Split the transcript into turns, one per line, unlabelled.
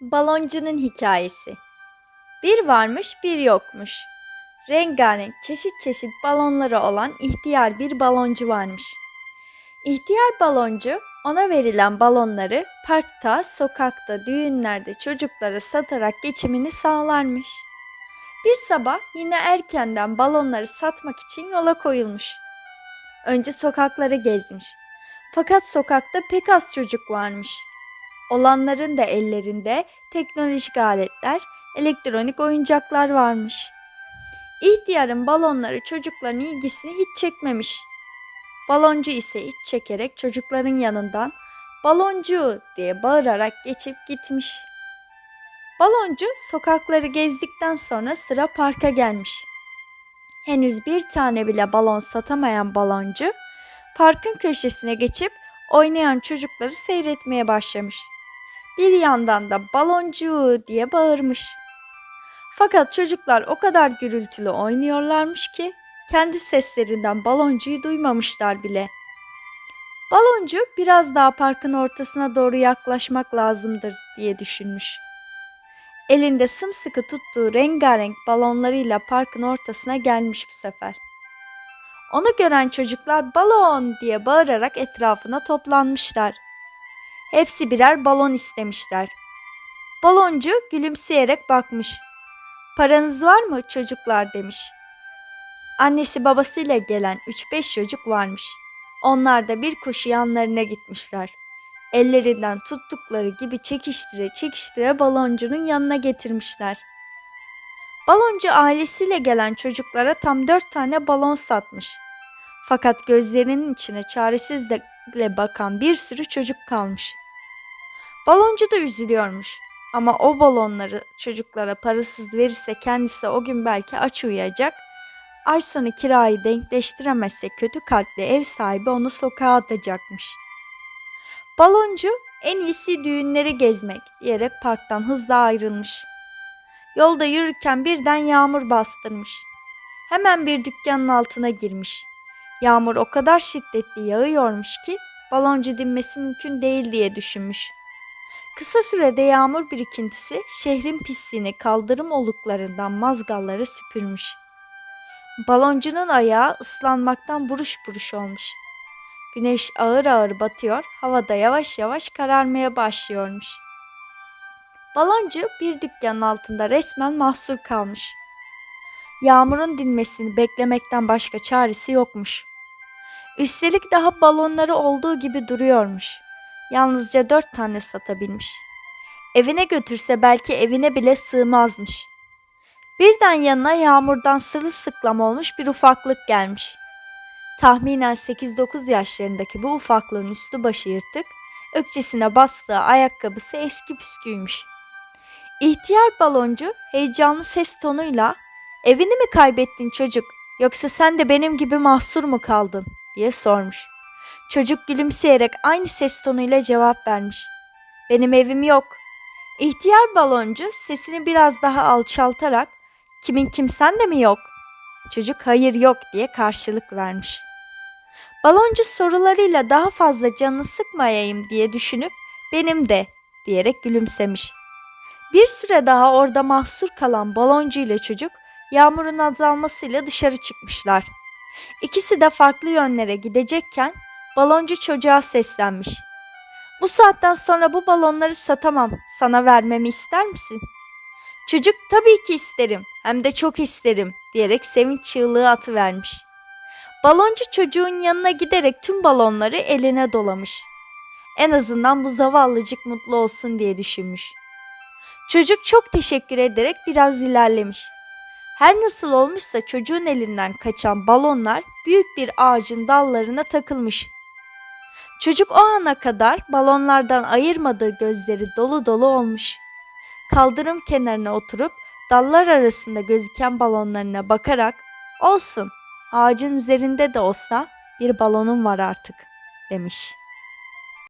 Baloncunun hikayesi. Bir varmış bir yokmuş. Rengarenk çeşit çeşit balonları olan ihtiyar bir baloncu varmış. İhtiyar baloncu ona verilen balonları parkta, sokakta, düğünlerde çocuklara satarak geçimini sağlarmış. Bir sabah yine erkenden balonları satmak için yola koyulmuş. Önce sokakları gezmiş. Fakat sokakta pek az çocuk varmış. Olanların da ellerinde teknolojik aletler, elektronik oyuncaklar varmış. İhtiyarın balonları çocukların ilgisini hiç çekmemiş. Baloncu ise iç çekerek çocukların yanından baloncu diye bağırarak geçip gitmiş. Baloncu sokakları gezdikten sonra sıra parka gelmiş. Henüz bir tane bile balon satamayan baloncu parkın köşesine geçip oynayan çocukları seyretmeye başlamış. Bir yandan da baloncu diye bağırmış. Fakat çocuklar o kadar gürültülü oynuyorlarmış ki kendi seslerinden baloncuyu duymamışlar bile. Baloncu biraz daha parkın ortasına doğru yaklaşmak lazımdır diye düşünmüş. Elinde sımsıkı tuttuğu rengarenk balonlarıyla parkın ortasına gelmiş bu sefer. Onu gören çocuklar balon diye bağırarak etrafına toplanmışlar. Hepsi birer balon istemişler. Baloncu gülümseyerek bakmış. Paranız var mı çocuklar demiş. Annesi babasıyla gelen 3-5 çocuk varmış. Onlar da bir koşu yanlarına gitmişler. Ellerinden tuttukları gibi çekiştire çekiştire baloncunun yanına getirmişler. Baloncu ailesiyle gelen çocuklara tam dört tane balon satmış. Fakat gözlerinin içine çaresizlikle bakan bir sürü çocuk kalmış. Baloncu da üzülüyormuş. Ama o balonları çocuklara parasız verirse kendisi o gün belki aç uyuyacak. Ay sonu kirayı denkleştiremezse kötü kalpli ev sahibi onu sokağa atacakmış. Baloncu en iyisi düğünleri gezmek diyerek parktan hızla ayrılmış. Yolda yürürken birden yağmur bastırmış. Hemen bir dükkanın altına girmiş. Yağmur o kadar şiddetli yağıyormuş ki baloncu dinmesi mümkün değil diye düşünmüş. Kısa sürede yağmur birikintisi şehrin pisliğini kaldırım oluklarından mazgalları süpürmüş. Baloncunun ayağı ıslanmaktan buruş buruş olmuş. Güneş ağır ağır batıyor, havada yavaş yavaş kararmaya başlıyormuş. Baloncu bir dükkanın altında resmen mahsur kalmış. Yağmurun dinmesini beklemekten başka çaresi yokmuş. Üstelik daha balonları olduğu gibi duruyormuş. Yalnızca dört tane satabilmiş. Evine götürse belki evine bile sığmazmış. Birden yanına yağmurdan sırılsıklam olmuş bir ufaklık gelmiş. Tahminen 8-9 yaşlarındaki bu ufaklığın üstü başı yırtık, ökçesine bastığı ayakkabısı eski püsküymüş. İhtiyar baloncu heyecanlı ses tonuyla ''Evini mi kaybettin çocuk yoksa sen de benim gibi mahsur mu kaldın?'' diye sormuş. Çocuk gülümseyerek aynı ses tonuyla cevap vermiş. Benim evim yok. İhtiyar baloncu sesini biraz daha alçaltarak kimin kimsen de mi yok? Çocuk hayır yok diye karşılık vermiş. Baloncu sorularıyla daha fazla canını sıkmayayım diye düşünüp benim de diyerek gülümsemiş. Bir süre daha orada mahsur kalan baloncu ile çocuk yağmurun azalmasıyla dışarı çıkmışlar. İkisi de farklı yönlere gidecekken baloncu çocuğa seslenmiş. Bu saatten sonra bu balonları satamam. Sana vermemi ister misin? Çocuk tabii ki isterim. Hem de çok isterim diyerek sevinç çığlığı atıvermiş. Baloncu çocuğun yanına giderek tüm balonları eline dolamış. En azından bu zavallıcık mutlu olsun diye düşünmüş. Çocuk çok teşekkür ederek biraz ilerlemiş. Her nasıl olmuşsa çocuğun elinden kaçan balonlar büyük bir ağacın dallarına takılmış. Çocuk o ana kadar balonlardan ayırmadığı gözleri dolu dolu olmuş. Kaldırım kenarına oturup dallar arasında gözüken balonlarına bakarak olsun ağacın üzerinde de olsa bir balonum var artık demiş.''